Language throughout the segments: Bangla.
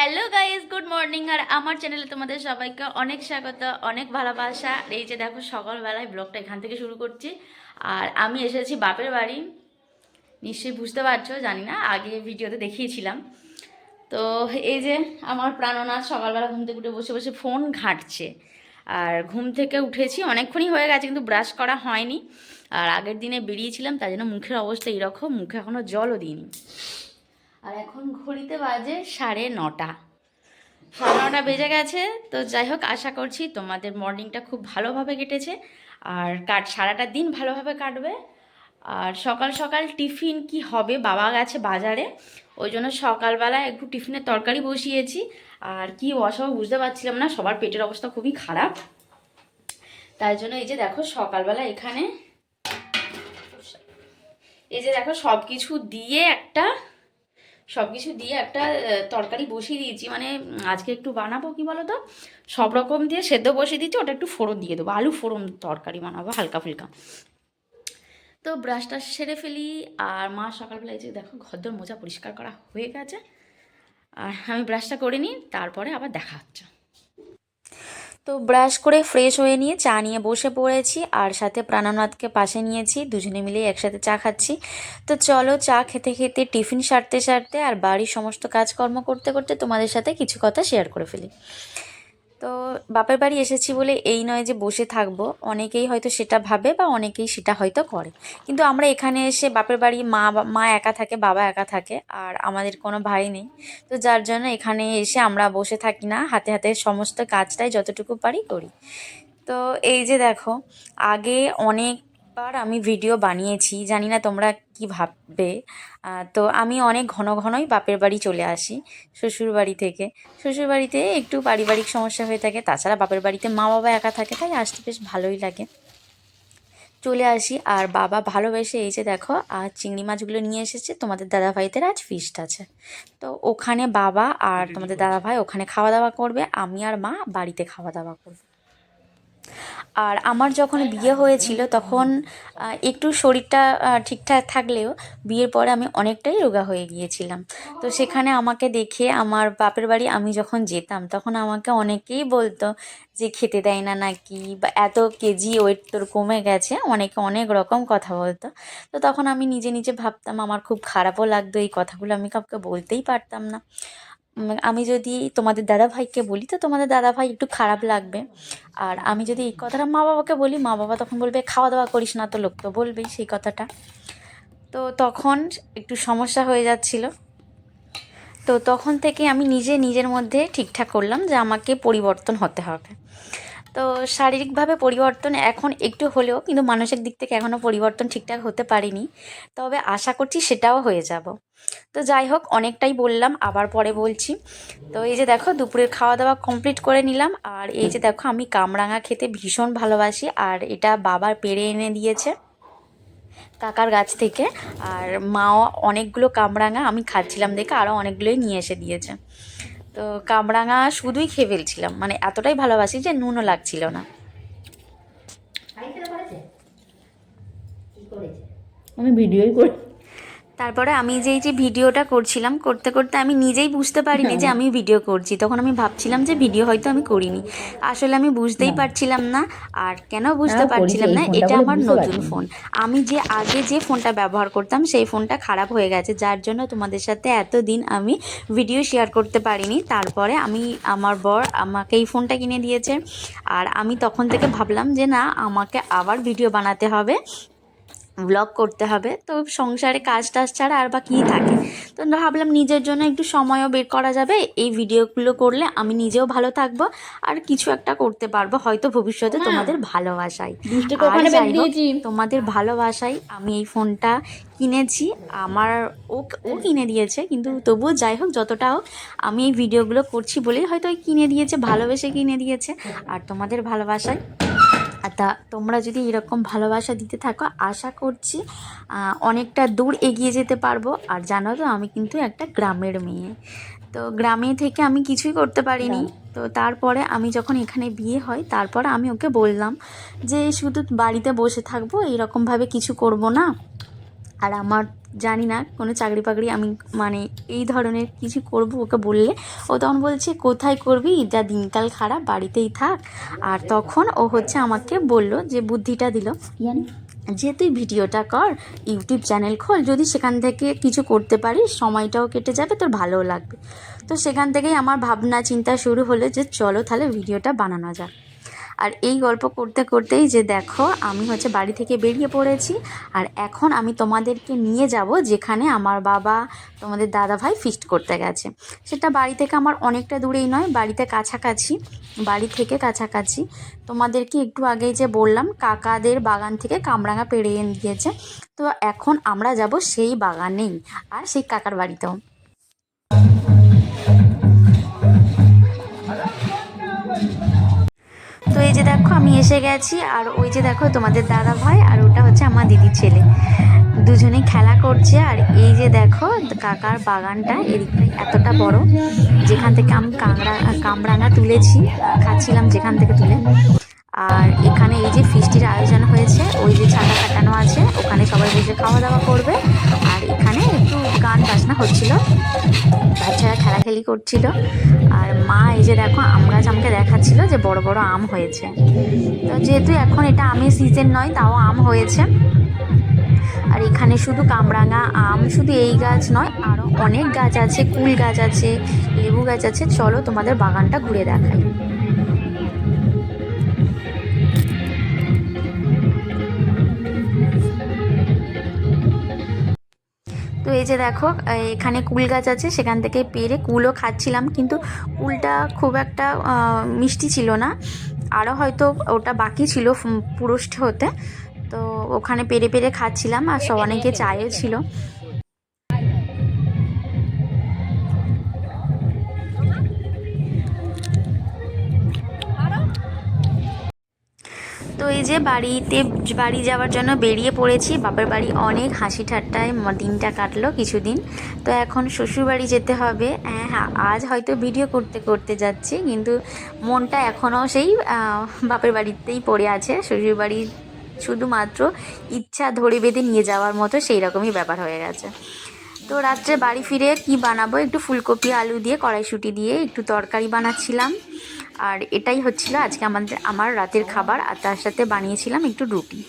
হ্যালো গাইজ গুড মর্নিং আর আমার চ্যানেলে তোমাদের সবাইকে অনেক স্বাগত, অনেক ভালোবাসা। এই যে দেখো, সকালবেলায় ব্লগটা এখান থেকে শুরু করছি। আর আমি এসেছি বাপের বাড়ি। নিশ্চয়ই বুঝতে পারছ, জানি না, আগে ভিডিওতে দেখিয়েছিলাম। তো এই যে আমার প্রাণনাথ সকালবেলা ঘুম থেকে উঠে বসে বসে ফোন ঘাঁটছে। আর ঘুম থেকে উঠেছি, অনেকক্ষণই হয়ে গেছে, কিন্তু ব্রাশ করা হয়নি। আর আগের দিনে বেরিয়েছিলাম, তাই জন্য মুখের অবস্থা এরকম, মুখে এখনও জলও দিইনি। আর এখন ঘড়িতে বাজে সাড়ে নটা। নটা বেজে গেছে, তো যাই হোক, আশা করছি তোমাদের মর্নিংটা খুব ভালোভাবে কেটেছে আর কাট, সারাটা দিন ভালোভাবে কাটবে। আর সকাল সকাল টিফিন কি হবে, বাবা গেছে বাজারে, ওই জন্য সকালবেলা একটু টিফিনের তরকারি বসিয়েছি। আর কি বসাবো বুঝতে পারছিলাম না, সবার পেটের অবস্থা খুবই খারাপ। তাই জন্য এই যে দেখো সকালবেলা এখানে, এই যে দেখো সব কিছু দিয়ে একটা সব কিছু দিয়ে একটা তরকারি বসিয়ে দিয়েছি। মানে আজকে একটু বানাবো কি বলো তো সব রকম দিয়ে সেদ্ধ বসিয়ে দিচ্ছি ওটা একটু ফোড়ন দিয়ে দেবো। আলু ফোড়ন তরকারি বানাবো, হালকা ফুলকা। তো ব্রাশটা সেরে ফেলি, আর মা সকালবেলা যে দেখো, ঘরদোর মোজা পরিষ্কার করা হয়ে গেছে। আর আমি ব্রাশটা করে নিই, তারপরে আবার দেখা হচ্ছে। তো ব্রাশ করে ফ্রেশ হয়ে নিয়ে চা নিয়ে বসে পড়েছি আর সাথে প্রাণনাথকে পাশে নিয়েছি, দুজনে মিলে একসাথে চা খাচ্ছি। তো চলো চা খেতে খেতে, টিফিন সারতে সারতে আর বাড়ির সমস্ত কাজকর্ম করতে করতে তোমাদের সাথে কিছু কথা শেয়ার করে ফেলি। তো বাপের বাড়ি এসেছি বলে এই নয় যে বসে থাকব। অনেকেই হয়তো সেটা ভাবে বা অনেকেই সেটা হয়তো করে। কিন্তু আমরা এখানে এসে বাপের বাড়ি মা মা একা থাকে, বাবা একা থাকে আর আমাদের কোনো ভাই নেই। তো যার জন্য এখানে এসে আমরা বসে থাকি না। হাতে হাতে সমস্ত কাজটাই যতটুকু পারি করি। তো এই যে দেখো, আগে অনেকবার আমি ভিডিও বানিয়েছি জানি না তোমরা কি ভাববে। তো আমি অনেক ঘন ঘনই বাপের বাড়ি চলে আসি শ্বশুর বাড়ি থেকে। শ্বশুর বাড়িতে একটু পারিবারিক সমস্যা হয়ে থাকে তাছাড়া বাপের বাড়িতে মা বাবা একা থাকে তাই আসতে বেশ ভালোই লাগে। চলে আসি আর বাবা ভালোবেসে এই যে দেখো আর চিংড়ি মাছগুলো নিয়ে এসেছে তোমাদের দাদা ভাইদের আজ ফিস্ট আছে। তো ওখানে বাবা আর তোমাদের দাদা ভাই ওখানে খাওয়া দাওয়া করবে আমি আর মা বাড়িতে খাওয়া দাওয়া করব। আর আমার যখন বিয়ে হয়েছিল তখন একটু শরীরটা ঠিকঠাক থাকলেও বিয়ের পরে আমি অনেকটাই রোগা হয়ে গিয়েছিলাম। তো সেখানে আমাকে দেখে আমার বাপের বাড়ি আমি যখন যেতাম তখন আমাকে অনেকেই বলতো যে, খেতে দেয় না নাকি? বা, এত কেজি ওয়েট তোর কমে গেছে? অনেকে অনেক রকম কথা বলতো। তো তখন আমি নিজে নিজে ভাবতাম, আমার খুব খারাপও লাগতো, এই কথাগুলো আমি কাউকে বলতেই পারতাম না। আমি যদি তোমাদের দাদাভাইকে বলি, তো তোমাদের দাদাভাই একটু খারাপ লাগবে। আর আমি যদি এই কথাটা মা বাবাকে বলি মা বাবা তখন বলবে খাওয়া দাওয়া করিস না তো লোক, তো বলবেই সেই কথাটা। তো তখন একটু সমস্যা হয়ে যাচ্ছিল। তো তখন থেকে আমি নিজে নিজের মধ্যে ঠিকঠাক করলাম যে আমাকে পরিবর্তন হতে হবে। তো শারীরিকভাবে পরিবর্তন এখন একটু হলেও কিন্তু মানসিক দিক থেকে এখনও পরিবর্তন ঠিকঠাক হতে পারিনি। তবে আশা করছি সেটাও হয়ে যাব। তো যাই হোক, অনেকটাই বললাম, আবার পরে বলছি। তো এই যে দেখো, দুপুরের খাওয়া দাওয়া কমপ্লিট করে নিলাম। আর এই যে দেখো, আমি কামরাঙা খেতে ভীষণ ভালোবাসি। আর এটা বাবার পেড়ে এনে দিয়েছে কাকার গাছ থেকে। আর মাও অনেকগুলো কামরাঙা আমি খাচ্ছিলাম দেখে আরও অনেকগুলোই নিয়ে এসে দিয়েছে। তো কামরাঙা শুধুই খেয়ে ফেলছিলাম। মানে এতটাই ভালোবাসি যে নুনও লাগছিল না। আমি ভিডিওই করি তারপরে আমি যে এই যে ভিডিওটা করছিলাম করতে করতে আমি নিজেই বুঝতে পারিনি যে আমি ভিডিও করছি। তখন আমি ভাবছিলাম যে ভিডিও হয়তো আমি করিনি। আসলে আমি বুঝতেই পারছিলাম না। আর কেন বুঝতে হ্যাঁ, পারছিলাম না? এটা আমার নতুন ফোন। আমি যে আগে যে ফোনটা ব্যবহার করতাম সেই ফোনটা খারাপ হয়ে গেছে। যার জন্য তোমাদের সাথে এতদিন আমি ভিডিও শেয়ার করতে পারিনি। তারপরে আমি আমার বর আমাকে এই ফোনটা কিনে দিয়েছে। আর আমি তখন থেকে ভাবলাম যে না আমাকে আবার ভিডিও বানাতে হবে। ব্লগ করতে হবে। তো সংসারে কাজ টাজ ছাড়া আর বা কী থাকে? তো ভাবলাম নিজের জন্য একটু সময়ও বের করা যাবে। এই ভিডিওগুলো করলে আমি নিজেও ভালো থাকব আর কিছু একটা করতে পারব। হয়তো ভবিষ্যতে তোমাদের ভালোবাসাই। তোমাদের ভালোবাসায় আমি এই ফোনটা কিনেছি। আমার ও ও কিনে দিয়েছে কিন্তু তবুও যাই হোক যতটা হোক আমি এই ভিডিওগুলো করছি বলেই হয়তো কিনে দিয়েছে ভালোবেসে কিনে দিয়েছে। আর তোমাদের ভালোবাসায় তা তোমরা যদি এরকম ভালোবাসা দিতে থাকো আশা করছি অনেকটা দূর এগিয়ে যেতে পারব। আর জানো তো আমি কিন্তু একটা গ্রামের মেয়ে। তো গ্রামে থেকে আমি কিছুই করতে পারিনি। তো তারপরে আমি যখন এখানে বিয়ে হয় তারপর আমি ওকে বললাম যে শুধু বাড়িতে বসে থাকব এরকমভাবে কিছু করব না। আর আমার জানি না, কোনো চাকরি বাকরি আমি মানে এই ধরনের কিছু করব ওকে বললে। ও তখন বলছে, কোথায় করবি? যা দিনকাল খারাপ, বাড়িতেই থাক। আর তখন ও হচ্ছে আমাকে বলল যে, বুদ্ধিটা দিল যে তুই ভিডিওটা কর, ইউটিউব চ্যানেল খোল, যদি সেখান থেকে কিছু করতে পারিস, সময়টাও কেটে যাবে, তোর ভালোও লাগবে। তো সেখান থেকেই আমার ভাবনা চিন্তা শুরু হলো যে, চলো তাহলে ভিডিওটা বানানো যাক। আর এই গল্প করতে করতেই যে দেখো, আমি হচ্ছে বাড়ি থেকে বেরিয়ে পড়েছি আর এখন আমি তোমাদেরকে নিয়ে যাব যেখানে আমার বাবা তোমাদের দাদা ভাই ফিস্ট করতে গেছে। সেটা বাড়ি থেকে আমার অনেকটা দূরেই নয়, বাড়িতে কাছাকাছি, বাড়ি থেকে কাছাকাছি। তোমাদেরকে একটু আগেই যে বললাম, কাকাদের বাগান থেকে কামরাঙা পেড়ে দিয়েছে তো এখন আমরা যাব সেই বাগানেই, আর সেই কাকার বাড়িতেও। তো এই যে দেখো, আমি এসে গেছি আর ওই যে দেখো তোমাদের দাদা ভাই আর ওটা হচ্ছে আমার দিদির ছেলে। দুজনেই খেলা করছে আর এই যে দেখো, কাকার বাগানটা এদিকটাই এতটা বড়, যেখান থেকে আমি কাংড়া কামরাঙা তুলেছি, খাচ্ছিলাম যেখান থেকে তুলে। আর এখানে এই যে ফিস্টির আয়োজন হয়েছে, ওই যে ছাতা কাটানো আছে, ওখানে সবাই বসে খাওয়া দাওয়া করবে। গান বাজনা হচ্ছিল। বাচ্চারা খেলাখেলি করছিল। আর মা এই যে দেখো, আম গাছ আমাকে দেখাচ্ছিল যে বড় বড় আম হয়েছে। তো যেহেতু এখন এটা আমের সিজন নয়, তাও আম হয়েছে। আর এখানে শুধু কামরাঙা আম, শুধু এই গাছ নয় আরও অনেক গাছ আছে, কুল গাছ আছে, লেবু গাছ আছে। চলো তোমাদের বাগানটা ঘুরে দেখাই। যে দেখো এখানে কুল গাছ আছে, সেখান থেকে পেরে কুলও খাচ্ছিলাম, কিন্তু কুলটা খুব একটা মিষ্টি ছিল না। আরও হয়তো ওটা বাকি ছিল পুরুষ হতে। তো ওখানে পেরে পেরে খাচ্ছিলাম, আর সব অনেকে চায়ও ছিল। তো এই যে বাড়িতে, বাড়ি যাওয়ার জন্য বেরিয়ে পড়েছি, বাপের বাড়ি অনেক হাসি ঠাট্টায় দিনটা কাটলো কিছুদিন। তো এখন শ্বশুর বাড়ি যেতে হবে। হ্যাঁ হ্যাঁ আজ হয়তো ভিডিও করতে করতে যাচ্ছি, কিন্তু মনটা এখনও সেই বাপের বাড়িতেই পড়ে আছে। শ্বশুর বাড়ি শুধুমাত্র ইচ্ছা ধরে বেঁধে নিয়ে যাওয়ার মতো সেই রকমই ব্যাপার হয়ে গেছে। তো রাত্রে বাড়ি ফিরে কি বানাবো? একটু ফুলকপি, আলু দিয়ে কড়াইশুঁটি দিয়ে একটু তরকারি বানাচ্ছিলাম। আর এটাই হচ্ছিল আজকে আমাদের, আমার রাতের খাবার, আর তার সাথে বানিয়েছিলাম একটু রুটি।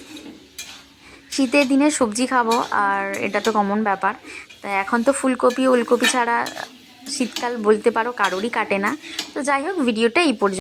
শীতের দিনে সবজি খাব, আর এটা তো কমন ব্যাপার। তা এখন তো ফুলকপি, ওলকপি ছাড়া শীতকাল বলতে পারো কারোরই কাটে না। তো যাই হোক, ভিডিওটা এই পর্যন্ত।